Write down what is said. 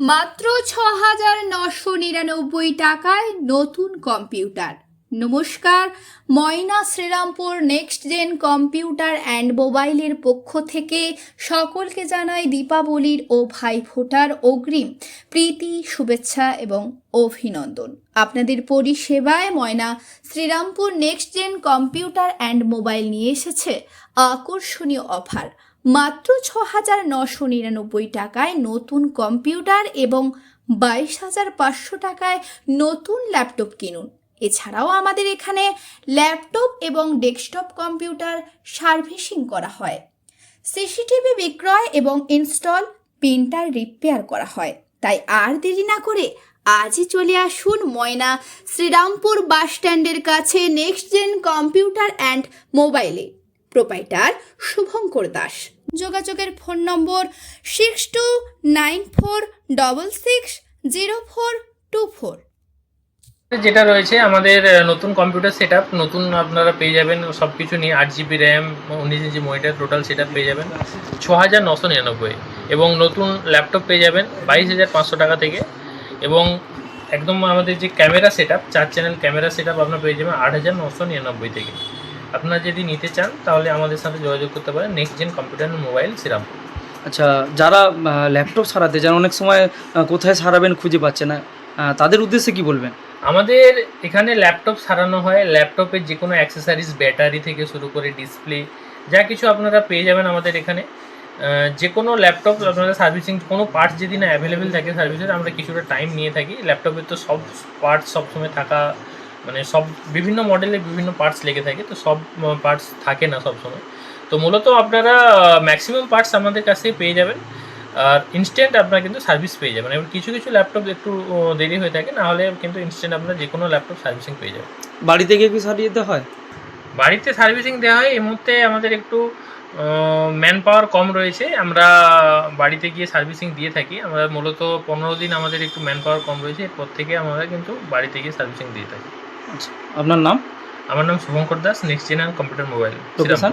মাত্র ছ হাজার নশো নিরানব্বই টাকায় নতুন কম্পিউটার। নমস্কার, Moyna Srirampur next gen computer and মোবাইলের পক্ষ থেকে সকলকে জানাই দীপাবলির ও ভাইফোঁটার অগ্রিম প্রীতি, শুভেচ্ছা এবং অভিনন্দন। আপনাদের পরিষেবায় Moyna Srirampur next gen computer and mobile নিয়ে এসেছে আকর্ষণীয় অফার। মাত্র ছ হাজার নশো নিরানব্বই টাকায় নতুন কম্পিউটার এবং বাইশ হাজার পাঁচশো টাকায় নতুন ল্যাপটপ কিনুন। এছাড়াও আমাদের এখানে ল্যাপটপ এবং ডেস্কটপ কম্পিউটার সার্ভিসিং করা হয়। সিসিটিভি বিক্রয় এবং ইনস্টল, প্রিন্টার রিপেয়ার করা হয়। তাই আর দেরি না করে আজই চলে আসুন ময়না শ্রীরামপুর বাস স্ট্যান্ডের কাছে নেক্সট জেন কম্পিউটার অ্যান্ড মোবাইলে। প্রোপাইটার শুভঙ্কর দাস। যোগাযোগের ফোন নম্বর six two nine four double six zero four two four যেটা রয়েছে আমাদের নতুন কম্পিউটার সেট নতুন আপনারা পেয়ে যাবেন সব কিছু নিয়ে আট জিবি র্যাম উনিশ ইঞ্চি মনিটার টোটাল সেট পেয়ে যাবেন ছ হাজার নশো নিরানব্বই। এবং নতুন ল্যাপটপ পেয়ে যাবেন বাইশ হাজার পাঁচশো টাকা থেকে। এবং একদম আমাদের যে ক্যামেরা সেট চার চ্যানেল ক্যামেরা সেট আপনারা পেয়ে যাবেন আট হাজার নশো নিরানব্বই থেকে। আপনারা যদি নিতে চান তাহলে আমাদের সাথে যোগাযোগ করতে পারেন next gen computer mobile Srirampur আচ্ছা যারা ল্যাপটপ সারাতে চান অনেক সময় কোথায় সারাবেন খুঁজে পাচ্ছে না। তাদের উদ্দেশ্যে কি বলবেন? আমাদের এখানে ল্যাপটপ সারানো হয়। ল্যাপটপের যে কোনো অ্যাক্সেসরিজ ব্যাটারি থেকে শুরু করে ডিসপ্লে যা কিছু আপনারা পেয়ে যাবেন আমাদের এখানে। যে কোনো ল্যাপটপ আপনারা সার্ভিসিং কোনো পার্টস যদি না অ্যাভেলেবেল থাকে সার্ভিসের আমরা কিছুটা টাইম নিয়ে থাকি। ল্যাপটপের তো সব পার্টস সবসময় থাকা মানে সব বিভিন্ন মডেলে বিভিন্ন পার্টস লেগে থাকে তো সব পার্টস থাকে না সবসময়। তো মূলত আপনারা ম্যাক্সিমাম পার্টস আমাদের কাছ পেয়ে যাবেন আর ইনস্ট্যান্ট আপনারা কিন্তু সার্ভিস পেয়ে যাবেন। এবার কিছু কিছু ল্যাপটপ একটু দেরি হয়ে থাকে না হলে কিন্তু ইনস্ট্যান্ট আপনারা যে কোনো ল্যাপটপ সার্ভিসিং পেয়ে যাবেন। বাড়িতে গিয়ে কি সারিয়ে দিতে হয়? বাড়িতে সার্ভিসিং দেওয়া হয় এই মুহূর্তে আমাদের একটু ম্যান পাওয়ার কম রয়েছে। আমরা বাড়িতে গিয়ে সার্ভিসিং দিয়ে থাকি। আমরা মূলত পনেরো দিন আমাদের একটু ম্যান পাওয়ার কম রয়েছে এরপর থেকে আমরা কিন্তু বাড়িতে গিয়ে সার্ভিসিং দিয়ে থাকি। আপনার নাম? আমার নাম Shubhankar Das next general computer mobile location?